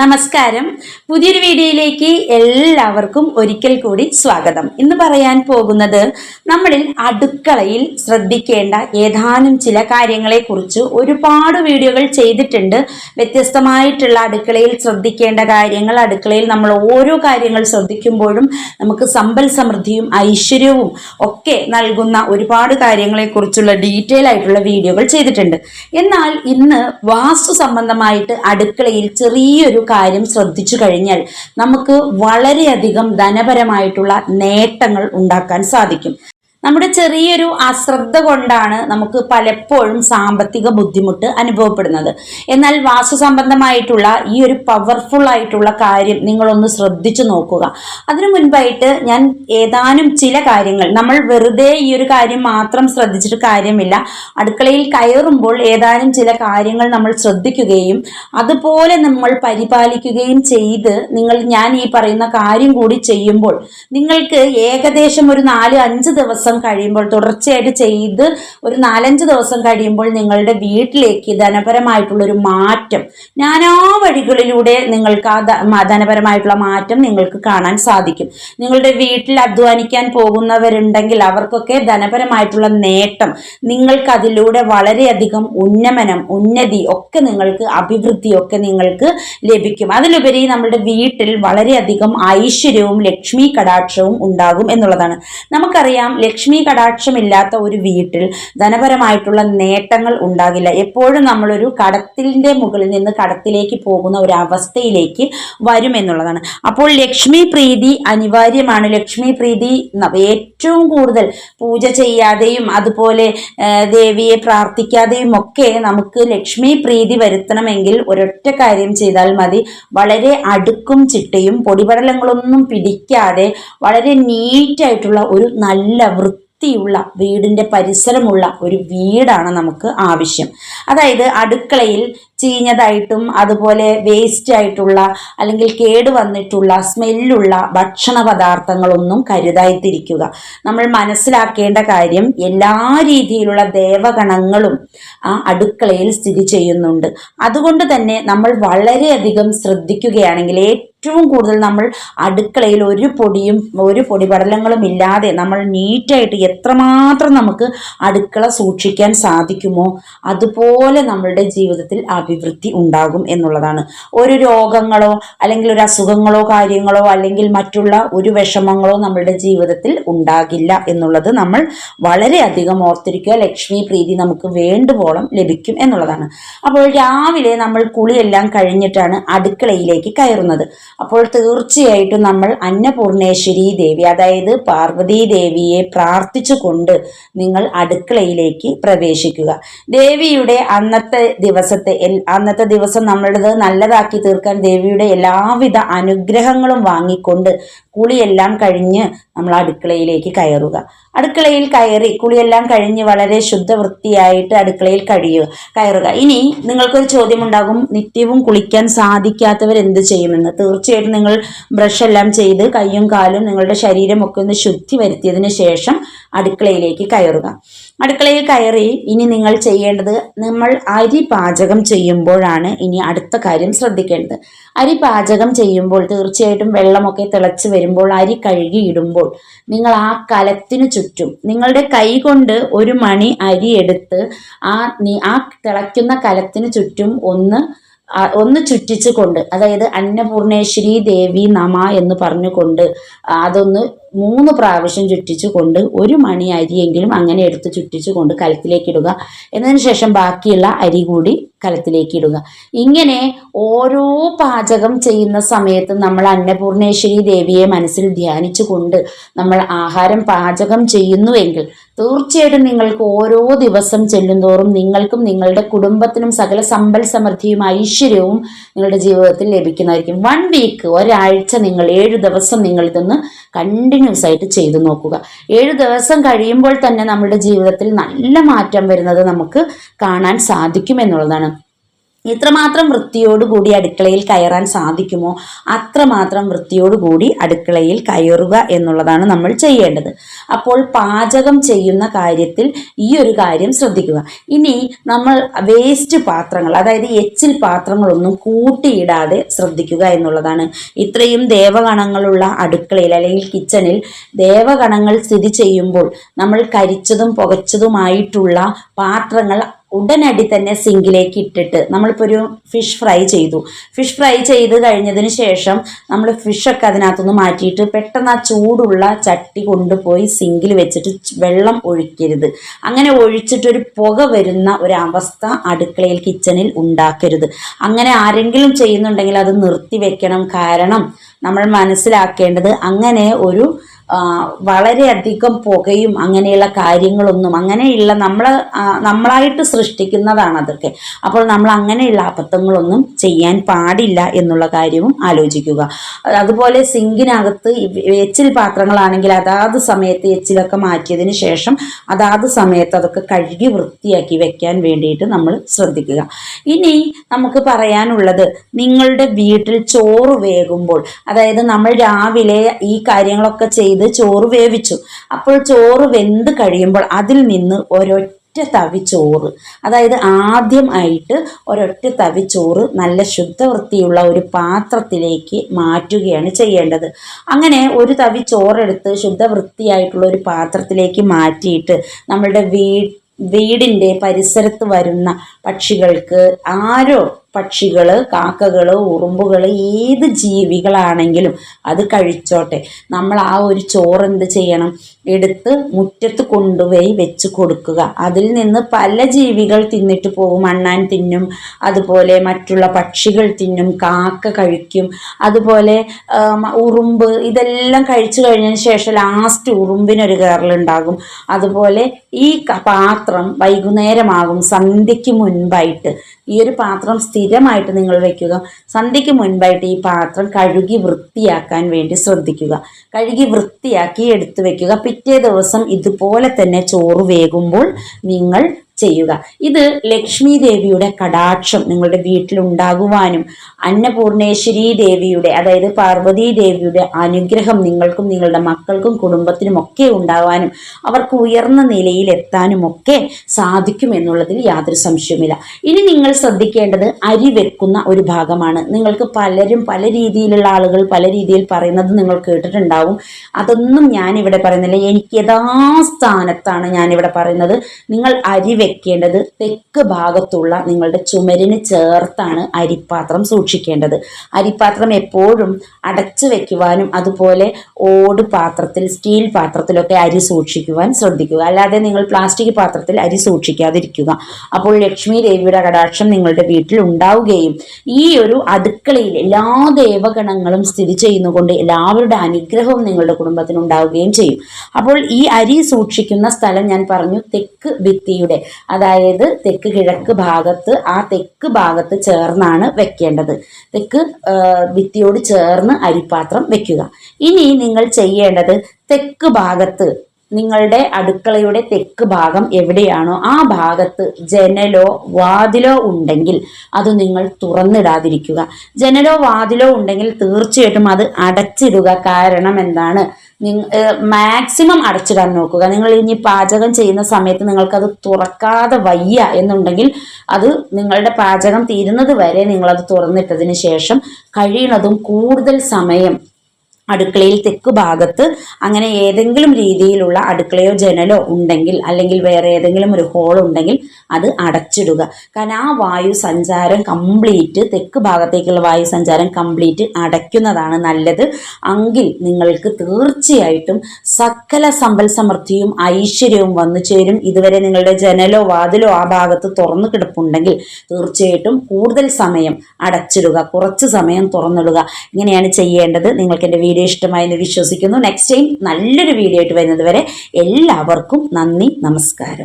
നമസ്കാരം. പുതിയൊരു വീഡിയോയിലേക്ക് എല്ലാവർക്കും ഒരിക്കൽ കൂടി സ്വാഗതം. ഇന്ന് പറയാൻ പോകുന്നത് നമ്മളിൽ അടുക്കളയിൽ ശ്രദ്ധിക്കേണ്ട ഏതാനും ചില കാര്യങ്ങളെ കുറിച്ച് ഒരുപാട് വീഡിയോകൾ ചെയ്തിട്ടുണ്ട്. വ്യത്യസ്തമായിട്ടുള്ള അടുക്കളയിൽ ശ്രദ്ധിക്കേണ്ട കാര്യങ്ങൾ അടുക്കളയിൽ നമ്മൾ ഓരോ കാര്യങ്ങൾ ശ്രദ്ധിക്കുമ്പോഴും നമുക്ക് സമ്പൽ സമൃദ്ധിയും ഐശ്വര്യവും ഒക്കെ നൽകുന്ന ഒരുപാട് കാര്യങ്ങളെക്കുറിച്ചുള്ള ഡീറ്റെയിൽ ആയിട്ടുള്ള വീഡിയോകൾ ചെയ്തിട്ടുണ്ട്. എന്നാൽ ഇന്ന് വാസ്തു സംബന്ധമായിട്ട് അടുക്കളയിൽ ചെറിയൊരു കാര്യം ശ്രദ്ധിച്ചു കഴിഞ്ഞാൽ നമുക്ക് വളരെയധികം ധനപരമായിട്ടുള്ള നേട്ടങ്ങൾ ഉണ്ടാക്കാൻ സാധിക്കും. നമ്മുടെ ചെറിയൊരു അശ്രദ്ധ കൊണ്ടാണ് നമുക്ക് പലപ്പോഴും സാമ്പത്തിക ബുദ്ധിമുട്ട് അനുഭവപ്പെടുന്നത്. എന്നാൽ വാസ്തു സംബന്ധമായിട്ടുള്ള ഈ ഒരു പവർഫുൾ ആയിട്ടുള്ള കാര്യം നിങ്ങളൊന്ന് ശ്രദ്ധിച്ചു നോക്കുക. അതിനു മുൻപായിട്ട് ഞാൻ ഏതാനും ചില കാര്യങ്ങൾ നമ്മൾ വെറുതെ ഈ ഒരു കാര്യം മാത്രം ശ്രദ്ധിച്ചിട്ട് കാര്യമില്ല. അടുക്കളയിൽ കയറുമ്പോൾ ഏതാനും ചില കാര്യങ്ങൾ നമ്മൾ ശ്രദ്ധിക്കുകയും അതുപോലെ നമ്മൾ പരിപാലിക്കുകയും ചെയ്ത് നിങ്ങൾ ഞാൻ ഈ പറയുന്ന കാര്യം കൂടി ചെയ്യുമ്പോൾ നിങ്ങൾക്ക് ഏകദേശം ഒരു നാല് അഞ്ച് ദിവസം കഴിയുമ്പോൾ തുടർച്ചയായിട്ട് ചെയ്ത് ഒരു നാലഞ്ച് ദിവസം കഴിയുമ്പോൾ നിങ്ങളുടെ വീട്ടിലേക്ക് ധനപരമായിട്ടുള്ള ഒരു മാറ്റം. നാനാ വഴികളിലൂടെ നിങ്ങൾക്ക് ആ ധനപരമായിട്ടുള്ള മാറ്റം നിങ്ങൾക്ക് കാണാൻ സാധിക്കും. നിങ്ങളുടെ വീട്ടിൽ അധ്വാനിക്കാൻ പോകുന്നവരുണ്ടെങ്കിൽ അവർക്കൊക്കെ ധനപരമായിട്ടുള്ള നേട്ടം നിങ്ങൾക്ക് അതിലൂടെ വളരെയധികം ഉന്നമനം ഉന്നതി ഒക്കെ നിങ്ങൾക്ക് അഭിവൃദ്ധി ഒക്കെ നിങ്ങൾക്ക് ലഭിക്കും. അതിലുപരി നമ്മുടെ വീട്ടിൽ വളരെയധികം ഐശ്വര്യവും ലക്ഷ്മി കടാക്ഷവും ഉണ്ടാകും എന്നുള്ളതാണ്. നമുക്കറിയാം ലക്ഷ്മി കടാക്ഷമില്ലാത്ത ഒരു വീട്ടിൽ ധനപരമായിട്ടുള്ള നേട്ടങ്ങൾ ഉണ്ടാകില്ല. എപ്പോഴും നമ്മളൊരു കടത്തിന്റെ മുകളിൽ നിന്ന് കടത്തിലേക്ക് പോകുന്ന ഒരു അവസ്ഥയിലേക്ക് വരുമെന്നുള്ളതാണ് അപ്പോൾ ലക്ഷ്മി പ്രീതി അനിവാര്യമാണ്. ലക്ഷ്മി പ്രീതി ഏറ്റവും കൂടുതൽ പൂജ ചെയ്യാതെയും അതുപോലെ ദേവിയെ പ്രാർത്ഥിക്കാതെയും ഒക്കെ നമുക്ക് ലക്ഷ്മി പ്രീതി വരുത്തണമെങ്കിൽ ഒരൊറ്റ കാര്യം ചെയ്താൽ മതി. വളരെ അടുക്കും ചിട്ടയും പൊടിപടലങ്ങളൊന്നും പിടിക്കാതെ വളരെ നീറ്റായിട്ടുള്ള ഒരു നല്ല വൃത്തിയുള്ള വീടിന്റെ പരിസരമുള്ള ഒരു വീടാണ് നമുക്ക് ആവശ്യം. അതായത് അടുക്കളയിൽ ചീഞ്ഞതായിട്ടും അതുപോലെ വേസ്റ്റ് ആയിട്ടുള്ള അല്ലെങ്കിൽ കേട് വന്നിട്ടുള്ള സ്മെല്ലുള്ള ഭക്ഷണ പദാർത്ഥങ്ങളൊന്നും കരുതായിത്തിരിക്കുക നമ്മൾ മനസ്സിലാക്കേണ്ട കാര്യം എല്ലാ രീതിയിലുള്ള ദേവഗണങ്ങളും ആ അടുക്കളയിൽ സ്ഥിതി ചെയ്യുന്നുണ്ട്. അതുകൊണ്ട് തന്നെ നമ്മൾ വളരെയധികം ശ്രദ്ധിക്കുകയാണെങ്കിൽ ഏറ്റവും കൂടുതൽ നമ്മൾ അടുക്കളയിൽ ഒരു പൊടിയും ഒരു പൊടിപടലങ്ങളും ഇല്ലാതെ നമ്മൾ നീറ്റായിട്ട് എത്രമാത്രം നമുക്ക് അടുക്കള സൂക്ഷിക്കാൻ സാധിക്കുമോ? അതുപോലെ നമ്മളുടെ ജീവിതത്തിൽ അഭിവൃദ്ധി ഉണ്ടാകും എന്നുള്ളതാണ്. ഒരു രോഗങ്ങളോ അല്ലെങ്കിൽ ഒരു അസുഖങ്ങളോ കാര്യങ്ങളോ അല്ലെങ്കിൽ മറ്റുള്ള ഒരു വിഷമങ്ങളോ നമ്മളുടെ ജീവിതത്തിൽ ഉണ്ടാകില്ല എന്നുള്ളത് നമ്മൾ വളരെയധികം ഓർത്തിരിക്കുക. ലക്ഷ്മി പ്രീതി നമുക്ക് വേണ്ടുവോളം ലഭിക്കും എന്നുള്ളതാണ്. അപ്പോൾ രാവിലെ നമ്മൾ കുളിയെല്ലാം കഴിഞ്ഞിട്ടാണ് അടുക്കളയിലേക്ക് കയറുന്നത്. അപ്പോൾ തീർച്ചയായിട്ടും നമ്മൾ അന്നപൂർണേശ്വരി ദേവി അതായത് പാർവതി ദേവിയെ പ്രാർത്ഥിച്ചുകൊണ്ട് നിങ്ങൾ അടുക്കളയിലേക്ക് പ്രവേശിക്കുക. ദേവിയുടെ അന്നത്തെ ദിവസത്തെ അന്നത്തെ ദിവസം നമ്മളത് നല്ലതാക്കി തീർക്കാൻ ദേവിയുടെ എല്ലാവിധ അനുഗ്രഹങ്ങളും വാങ്ങിക്കൊണ്ട് കുളിയെല്ലാം കഴിഞ്ഞ് നമ്മൾ അടുക്കളയിലേക്ക് കയറുക. അടുക്കളയിൽ കയറി കുളിയെല്ലാം കഴിഞ്ഞ് വളരെ ശുദ്ധവൃത്തിയായിട്ട് അടുക്കളയിൽ കഴിയുക കയറുക. ഇനി നിങ്ങൾക്കൊരു ചോദ്യം ഉണ്ടാകും നിത്യവും കുളിക്കാൻ സാധിക്കാത്തവർ എന്ത് ചെയ്യുമെന്ന്? തീർച്ചയായിട്ടും നിങ്ങൾ ബ്രഷ് എല്ലാം ചെയ്ത് കൈയും കാലും നിങ്ങളുടെ ശരീരമൊക്കെ ഒന്ന് ശുദ്ധി വരുത്തിയതിന് ശേഷം അടുക്കളയിലേക്ക് കയറുക. അടുക്കളയിൽ കയറി ഇനി നിങ്ങൾ ചെയ്യേണ്ടത് നമ്മൾ അരി പാചകം ചെയ്യുമ്പോഴാണ് ഇനി അടുത്ത കാര്യം ശ്രദ്ധിക്കേണ്ടത്. അരി പാചകം ചെയ്യുമ്പോൾ തീർച്ചയായിട്ടും വെള്ളമൊക്കെ തിളച്ച് വരുമ്പോൾ അരി കഴുകി ഇടുമ്പോൾ നിങ്ങൾ ആ കലത്തിനു ചുറ്റും നിങ്ങളുടെ കൈ കൊണ്ട് ഒരു മണി അരി എടുത്ത് ആ ആ തിളയ്ക്കുന്ന കലത്തിന് ചുറ്റും ഒന്ന് ഒന്ന് ചുറ്റിച്ചു കൊണ്ട് അതായത് അന്നപൂർണേശ്വരി ദേവി നമ എന്ന് പറഞ്ഞുകൊണ്ട് അതൊന്ന് മൂന്ന് പ്രാവശ്യം ചുറ്റിച്ചു കൊണ്ട് ഒരു മണി അരിയെങ്കിലും അങ്ങനെ എടുത്ത് ചുറ്റിച്ചു കൊണ്ട് കലത്തിലേക്ക് ഇടുക. എന്നതിന് ശേഷം ബാക്കിയുള്ള അരി കൂടി കലത്തിലേക്ക് ഇടുക ഇങ്ങനെ ഓരോ പാചകം ചെയ്യുന്ന സമയത്ത് നമ്മൾ അന്നപൂർണേശ്വരി ദേവിയെ മനസ്സിൽ ധ്യാനിച്ചുകൊണ്ട് നമ്മൾ ആഹാരം പാചകം ചെയ്യുന്നുവെങ്കിൽ തീർച്ചയായിട്ടും നിങ്ങൾക്ക് ഓരോ ദിവസം ചെല്ലുന്തോറും നിങ്ങൾക്കും നിങ്ങളുടെ കുടുംബത്തിനും സകല സമ്പൽ സമൃദ്ധിയും ഐശ്വര്യവും നിങ്ങളുടെ ജീവിതത്തിൽ ലഭിക്കുന്നതായിരിക്കും. വൺ വീക്ക് ഒരാഴ്ച നിങ്ങൾ ഏഴ് ദിവസം നിങ്ങൾ ഇതൊന്ന് കണ്ടിന്യൂസ് ആയിട്ട് ചെയ്തു നോക്കുക. ഏഴ് ദിവസം കഴിയുമ്പോൾ തന്നെ നമ്മുടെ ജീവിതത്തിൽ നല്ല മാറ്റം വരുന്നത് നമുക്ക് കാണാൻ സാധിക്കും എന്നുള്ളതാണ്. ഇത്രമാത്രം വൃത്തിയോടുകൂടി അടുക്കളയിൽ കയറാൻ സാധിക്കുമോ? അത്രമാത്രം വൃത്തിയോടുകൂടി അടുക്കളയിൽ കയറുക എന്നുള്ളതാണ് നമ്മൾ ചെയ്യേണ്ടത്. അപ്പോൾ പാചകം ചെയ്യുന്ന കാര്യത്തിൽ ഈ ഒരു കാര്യം ശ്രദ്ധിക്കുക. ഇനി നമ്മൾ വേസ്റ്റ് പാത്രങ്ങൾ അതായത് എച്ചിൽ പാത്രങ്ങളൊന്നും കൂട്ടിയിടാതെ ശ്രദ്ധിക്കുക എന്നുള്ളതാണ്. ഇത്രയും ദേവഗണങ്ങളുള്ള അടുക്കളയിൽ അല്ലെങ്കിൽ കിച്ചണിൽ ദേവഗണങ്ങൾ സ്ഥിതി ചെയ്യുമ്പോൾ നമ്മൾ കരിച്ചതും പുകച്ചതുമായിട്ടുള്ള പാത്രങ്ങൾ ഉടനടി തന്നെ സിങ്കിലേക്ക് ഇട്ടിട്ട് നമ്മളിപ്പോൾ ഒരു ഫിഷ് ഫ്രൈ ചെയ്തു. ഫിഷ് ഫ്രൈ ചെയ്ത് കഴിഞ്ഞതിന് ശേഷം നമ്മൾ ഫിഷൊക്കെ അതിനകത്തുനിന്ന് മാറ്റിയിട്ട് പെട്ടെന്ന് ആ ചൂടുള്ള ചട്ടി കൊണ്ടുപോയി സിങ്കിൽ വെച്ചിട്ട് വെള്ളം ഒഴിക്കരുത്. അങ്ങനെ ഒഴിച്ചിട്ടൊരു പുക വരുന്ന ഒരവസ്ഥ അടുക്കളയിൽ കിച്ചണിൽ ഉണ്ടാക്കരുത്. അങ്ങനെ ആരെങ്കിലും ചെയ്യുന്നുണ്ടെങ്കിൽ അത് നിർത്തി വെക്കണം കാരണം നമ്മൾ മനസ്സിലാക്കേണ്ടത് അങ്ങനെ ഒരു വളരെയധികം പുകയും അങ്ങനെയുള്ള കാര്യങ്ങളൊന്നും അങ്ങനെയുള്ള നമ്മൾ നമ്മളായിട്ട് സൃഷ്ടിക്കുന്നതാണ് അതൊക്കെ അപ്പോൾ നമ്മൾ അങ്ങനെയുള്ള അബദ്ധങ്ങളൊന്നും ചെയ്യാൻ പാടില്ല എന്നുള്ള കാര്യവും ആലോചിക്കുക. അതുപോലെ സിങ്കിനകത്ത് എച്ചിൽ പാത്രങ്ങളാണെങ്കിൽ അതാത് സമയത്ത് എച്ചിലൊക്കെ മാറ്റിയതിന് ശേഷം അതാത് സമയത്ത് അതൊക്കെ കഴുകി വൃത്തിയാക്കി വെക്കാൻ വേണ്ടിയിട്ട് നമ്മൾ ശ്രദ്ധിക്കുക. ഇനി നമുക്ക് പറയാനുള്ളത് നിങ്ങളുടെ വീട്ടിൽ ചോറ് വേകുമ്പോൾ അതായത് നമ്മൾ രാവിലെ ഈ കാര്യങ്ങളൊക്കെ ചെയ്ത് ചെയ്ത് ചോറ് വേവിച്ചു. അപ്പോൾ ചോറ് വെന്ത് കഴിയുമ്പോൾ അതിൽ നിന്ന് ഒരൊറ്റ തവി ചോറ്. അതായത് ആദ്യം ആയിട്ട് ഒരൊറ്റ തവി ചോറ് നല്ല ശുദ്ധവൃത്തിയുള്ള ഒരു പാത്രത്തിലേക്ക് മാറ്റുകയാണ് ചെയ്യേണ്ടത്. അങ്ങനെ ഒരു തവി ചോറെടുത്ത് ശുദ്ധവൃത്തിയായിട്ടുള്ള ഒരു പാത്രത്തിലേക്ക് മാറ്റിയിട്ട് നമ്മളുടെ വീ വീടിന്റെ പരിസരത്ത് വരുന്ന പക്ഷികൾക്ക് ആരോ പക്ഷികൾ കാക്കകൾ ഉറുമ്പുകൾ ഏത് ജീവികളാണെങ്കിലും അത് കഴിച്ചോട്ടെ. നമ്മൾ ആ ഒരു ചോറ് എന്ത് ചെയ്യണം? എടുത്ത് മുറ്റത്ത് കൊണ്ടുപോയി വെച്ച് കൊടുക്കുക. അതിൽ നിന്ന് പല ജീവികൾ തിന്നിട്ട് പോകും. അണ്ണാൻ തിന്നും അതുപോലെ മറ്റുള്ള പക്ഷികൾ തിന്നും കാക്ക കഴിക്കും അതുപോലെ ഉറുമ്പ് ഇതെല്ലാം കഴിച്ചു കഴിഞ്ഞതിന് ശേഷം ലാസ്റ്റ് ഉറുമ്പിനൊരു കയറലുണ്ടാകും അതുപോലെ ഈ പാത്രം വൈകുന്നേരമാകും. സന്ധ്യയ്ക്ക് മുൻപായിട്ട് ഈ ഒരു പാത്രം സ്ഥിരമായിട്ട് നിങ്ങൾ വെക്കുക. സന്ധ്യയ്ക്ക് മുൻപായിട്ട് ഈ പാത്രം കഴുകി വൃത്തിയാക്കാൻ വേണ്ടി ശ്രദ്ധിക്കുക. കഴുകി വൃത്തിയാക്കി എടുത്തു വെക്കുക. പിറ്റേ ദിവസം ഇതുപോലെ തന്നെ ചോറ് വേകുമ്പോൾ നിങ്ങൾ ചെയ്യുക. ഇത് ലക്ഷ്മി ദേവിയുടെ കടാക്ഷം നിങ്ങളുടെ വീട്ടിൽ ഉണ്ടാകുവാനും അന്നപൂർണേശ്വരി ദേവിയുടെ അതായത് പാർവതി ദേവിയുടെ അനുഗ്രഹം നിങ്ങൾക്കും നിങ്ങളുടെ മക്കൾക്കും കുടുംബത്തിനും ഒക്കെ ഉണ്ടാവാനും അവർക്ക് ഉയർന്ന നിലയിൽ എത്താനും ഒക്കെ സാധിക്കും എന്നുള്ളതിൽ യാതൊരു സംശയവുമില്ല. ഇനി നിങ്ങൾ ശ്രദ്ധിക്കേണ്ടത് അരി വെക്കുന്ന ഒരു ഭാഗമാണ്. നിങ്ങൾക്ക് പലരും പല രീതിയിലുള്ള ആളുകൾ പല രീതിയിൽ പറയുന്നത് നിങ്ങൾ കേട്ടിട്ടുണ്ടാവും. അതൊന്നും ഞാനിവിടെ പറയുന്നില്ല. എനിക്ക് യഥാസ്ഥാനത്താണ് ഞാനിവിടെ പറയുന്നത്. നിങ്ങൾ അരി വെക്കേണ്ടത് തെക്ക് ഭാഗത്തുള്ള നിങ്ങളുടെ ചുമരിന് ചേർത്താണ് അരിപ്പാത്രം സൂക്ഷിക്കേണ്ടത്. അരിപ്പാത്രം എപ്പോഴും അടച്ചു വെക്കുവാനും അതുപോലെ ഓട് പാത്രത്തിൽ സ്റ്റീൽ പാത്രത്തിലൊക്കെ അരി സൂക്ഷിക്കുവാൻ ശ്രദ്ധിക്കുക. അല്ലാതെ നിങ്ങൾ പ്ലാസ്റ്റിക് പാത്രത്തിൽ അരി സൂക്ഷിക്കാതിരിക്കുക. അപ്പോൾ ലക്ഷ്മി ദേവിയുടെ കടാക്ഷം നിങ്ങളുടെ വീട്ടിൽ ഉണ്ടാവുകയും ഈ ഒരു അടുക്കളയിൽ എല്ലാ ദേവഗണങ്ങളും സ്ഥിതി ചെയ്യുന്നുകൊണ്ട് എല്ലാവരുടെ അനുഗ്രഹവും നിങ്ങളുടെ കുടുംബത്തിന് ഉണ്ടാവുകയും ചെയ്യും. അപ്പോൾ ഈ അരി സൂക്ഷിക്കുന്ന സ്ഥലം ഞാൻ പറഞ്ഞു തെക്ക് ഭിത്തിയുടെ. അതായത് തെക്ക് കിഴക്ക് ഭാഗത്ത് ആ തെക്ക് ഭാഗത്ത് ചേർന്നാണ് വെക്കേണ്ടത്. തെക്ക് ഭിത്തിയോട് ചേർന്ന് അരിപ്പാത്രം വെക്കുക. ഇനി നിങ്ങൾ ചെയ്യേണ്ടത് തെക്ക് ഭാഗത്ത് നിങ്ങളുടെ അടുക്കളയുടെ തെക്ക് ഭാഗം എവിടെയാണോ ആ ഭാഗത്ത് ജനലോ വാതിലോ ഉണ്ടെങ്കിൽ അത് നിങ്ങൾ തുറന്നിടാതിരിക്കുക. ജനലോ വാതിലോ ഉണ്ടെങ്കിൽ തീർച്ചയായിട്ടും അത് അടച്ചിടുക. കാരണം എന്താണ്? മാക്സിമം അടച്ചിടാൻ നോക്കുക. നിങ്ങൾ ഇനി പാചകം ചെയ്യുന്ന സമയത്ത് നിങ്ങൾക്കത് തുറക്കാതെ വയ്യ എന്നുണ്ടെങ്കിൽ അത് നിങ്ങളുടെ പാചകം തീരുന്നത് വരെ നിങ്ങളത് തുറന്നിട്ടതിന് ശേഷം കഴിയുന്നതും കൂടുതൽ സമയം അടുക്കളയിൽ തെക്ക് ഭാഗത്ത് അങ്ങനെ ഏതെങ്കിലും രീതിയിലുള്ള അടുക്കളയോ ജനലോ ഉണ്ടെങ്കിൽ അല്ലെങ്കിൽ വേറെ ഏതെങ്കിലും ഒരു ഹോൾ ഉണ്ടെങ്കിൽ അത് അടച്ചിടുക. കാരണം ആ വായു സഞ്ചാരം കംപ്ലീറ്റ് തെക്ക് ഭാഗത്തേക്കുള്ള വായു സഞ്ചാരം കംപ്ലീറ്റ് അടയ്ക്കുന്നതാണ് നല്ലത്. എങ്കിൽ നിങ്ങൾക്ക് തീർച്ചയായിട്ടും സകല സമ്പൽ സമൃദ്ധിയും ഐശ്വര്യവും വന്നു ചേരും. ഇതുവരെ നിങ്ങളുടെ ജനലോ വാതിലോ ആ ഭാഗത്ത് തുറന്നു കിടപ്പുണ്ടെങ്കിൽ തീർച്ചയായിട്ടും കൂടുതൽ സമയം അടച്ചിടുക. കുറച്ച് സമയം തുറന്നിടുക. ഇങ്ങനെയാണ് ചെയ്യേണ്ടത്. നിങ്ങൾക്ക് എന്റെ വീഡിയോ ഇഷ്ടമായെന്ന് വിശ്വസിക്കുന്നു. നെക്സ്റ്റ് ടൈം നല്ലൊരു വീഡിയോ ആയിട്ട് വരുന്നത് വരെ എല്ലാവർക്കും നന്ദി നമസ്കാരം.